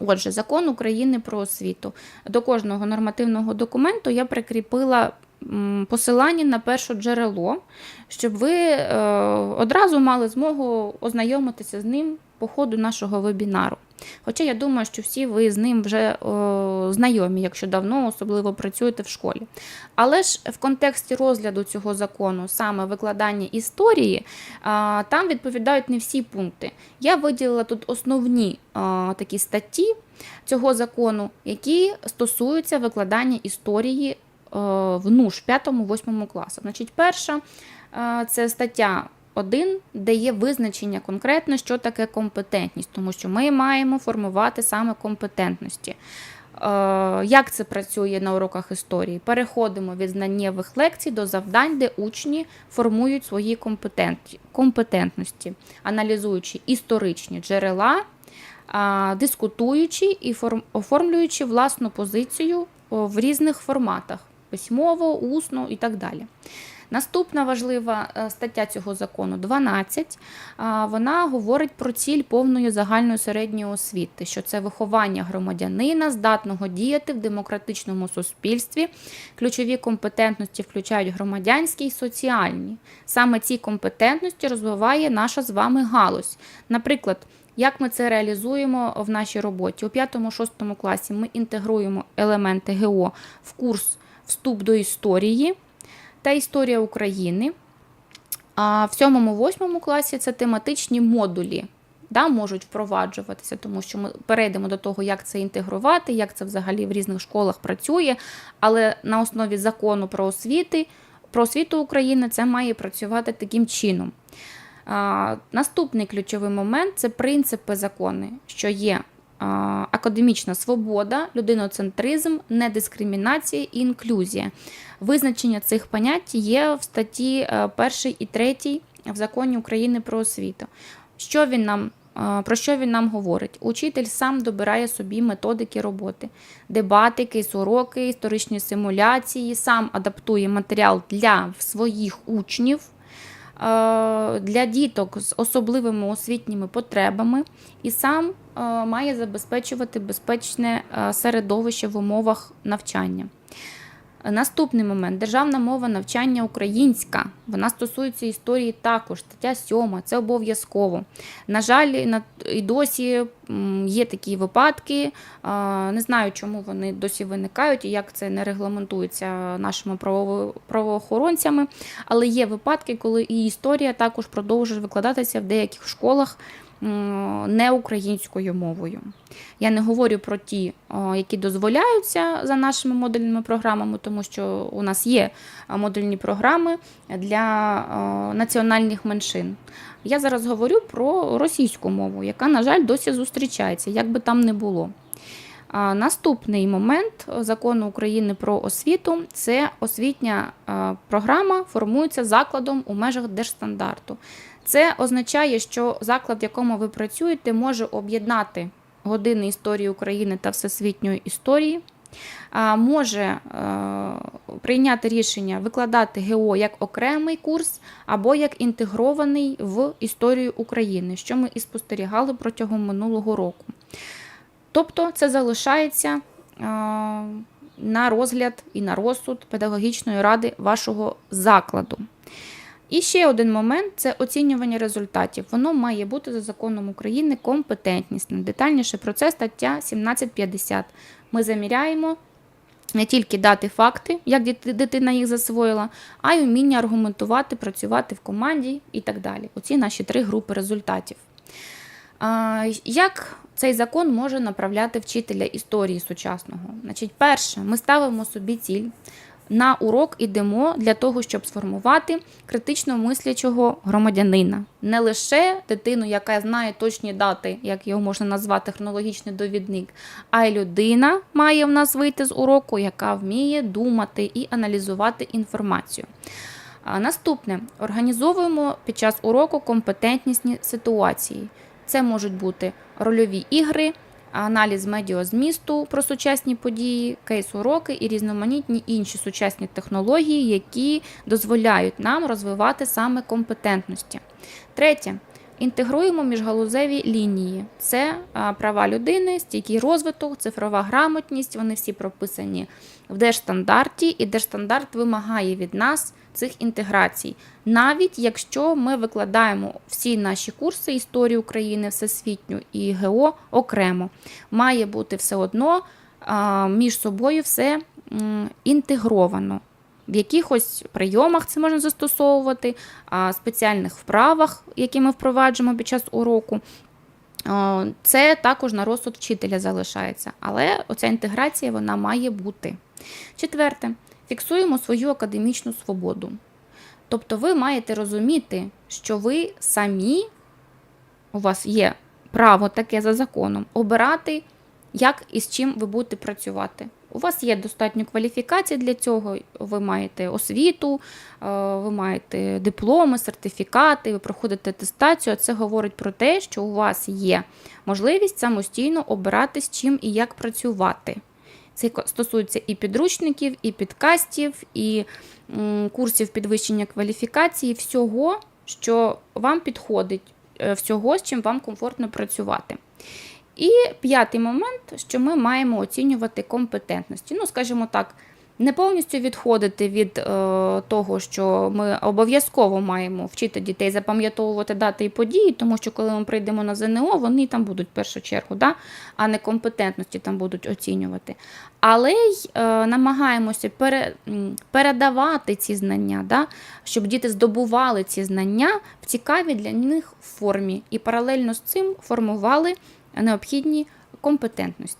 Отже, закон України про освіту. До кожного нормативного документу я прикріпила посилання на перше джерело, щоб ви е, одразу мали змогу ознайомитися з ним по ходу нашого вебінару. Хоча я думаю, що всі ви з ним вже е, знайомі, якщо давно особливо працюєте в школі. Але ж в контексті розгляду цього закону, саме викладання історії, а, там відповідають не всі пункти. Я виділила тут основні а, такі статті цього закону, які стосуються викладання історії е, в НУШ 5-8 класах. Значить, перша е, це стаття 1, де є визначення конкретно, що таке компетентність, тому що ми маємо формувати саме компетентності. Е, Як це працює на уроках історії? Переходимо від знаннєвих лекцій до завдань, де учні формують свої компетентності, аналізуючи історичні джерела, дискутуючи і оформлюючи власну позицію в різних форматах письмово, усно і так далі. Наступна важлива е, стаття цього закону 12. Вона говорить про ціль повної загальної середньої освіти, що це виховання громадянина, здатного діяти в демократичному суспільстві. Ключові компетентності включають громадянські і соціальні. Саме ці компетентності розвиває наша з вами галузь. Наприклад, як ми це реалізуємо в нашій роботі? У 5-6 класі ми інтегруємо елементи ГО в курс Вступ до історії та історія України. А в 7-8 класі це тематичні модулі. Да, можуть впроваджуватися, тому що ми перейдемо до того, як це інтегрувати, як це взагалі в різних школах працює. Але на основі закону про освіти, про освіту України це має працювати таким чином. А, Наступний ключовий момент це принципи закони, що є академічна свобода, людиноцентризм, недискримінація і інклюзія. Визначення цих понять є в статті 1 і 3 в законі України про освіту. Що він нам, е, про що він нам говорить? Учитель сам добирає собі методики роботи, дебати, кейс-уроки, історичні симуляції, сам адаптує матеріал для своїх учнів, е, для діток з особливими освітніми потребами і сам е, має забезпечувати безпечне е, середовище в умовах навчання. Наступний момент державна мова навчання українська. Вона стосується історії також. Стаття 7, це обов'язково. На жаль, і досі є такі випадки. Не знаю, чому вони досі виникають і як це не регламентується нашими правоохоронцями. Але є випадки, коли і історія також продовжує викладатися в деяких школах м, не українською мовою. Я не говорю про ті, які дозволяються за нашими модульними програмами, тому що у нас є модульні програми для національних меншин. Я зараз говорю про російську мову, яка, на жаль, досі зустрічається, як би там не було. Наступний момент закону України про освіту це освітня програма формується закладом у межах держстандарту. Це означає, що заклад, в якому ви працюєте, може об'єднати години історії України та всесвітньої історії, може е, прийняти рішення викладати ГО як окремий курс або як інтегрований в історію України, що ми і спостерігали протягом минулого року. Тобто це залишається е, на розгляд і на розсуд педагогічної ради вашого закладу. І ще один момент це оцінювання результатів. Воно має бути за законом України компетентнісним. Детальніше про це стаття 1750. Ми заміряємо не тільки дати факти, як дитина їх засвоїла, а й вміння аргументувати, працювати в команді і так далі. Оці наші три групи результатів. Як цей закон може направляти вчителя історії сучасного? Значить, перше, ми ставимо собі ціль. На урок ідемо для того, щоб сформувати критично мислячого громадянина. Не лише дитину, яка знає точні дати, як його можна назвати хронологічний довідник, а й людина має в нас вийти з уроку, яка вміє думати і аналізувати інформацію. Наступне організовуємо під час уроку компетентнісні ситуації. Це можуть бути рольові ігри, аналіз медіозмісту про сучасні події, кейс-уроки і різноманітні інші сучасні технології, які дозволяють нам розвивати саме компетентності. Третє. Інтегруємо міжгалузеві лінії. Це права людини, стійкий розвиток, цифрова грамотність. Вони всі прописані в держстандарті, і держстандарт вимагає від нас цих інтеграцій. Навіть якщо ми викладаємо всі наші курси історії України, всесвітню і ГО окремо, має бути все одно між собою все інтегровано. В якихось прийомах це можна застосовувати, спеціальних вправах, які ми впроваджуємо під час уроку. Це також на розсуд вчителя залишається, але оця інтеграція вона має бути. Четверте, фіксуємо свою академічну свободу. Тобто ви маєте розуміти, що ви самі, у вас є право таке за законом, обирати, як і з чим ви будете працювати. У вас є достатньо кваліфікацій для цього. Ви маєте освіту, е, ви маєте дипломи, сертифікати, ви проходите атестацію. Це говорить про те, що у вас є можливість самостійно обирати з чим і як працювати. Це стосується і підручників, і підкастів, і курсів підвищення кваліфікації, всього, що вам підходить, е, всього, з чим вам комфортно працювати. І п'ятий момент, що ми маємо оцінювати компетентності. Ну, скажімо так, не повністю відходити від е, того, що ми обов'язково маємо вчити дітей запам'ятовувати дати і події, тому що коли ми прийдемо на ЗНО, вони там будуть в першу чергу, да? а не компетентності там будуть оцінювати. Але й е, намагаємося пере, передавати ці знання, да? щоб діти здобували ці знання в цікавій для них формі і паралельно з цим формували необхідні компетентності.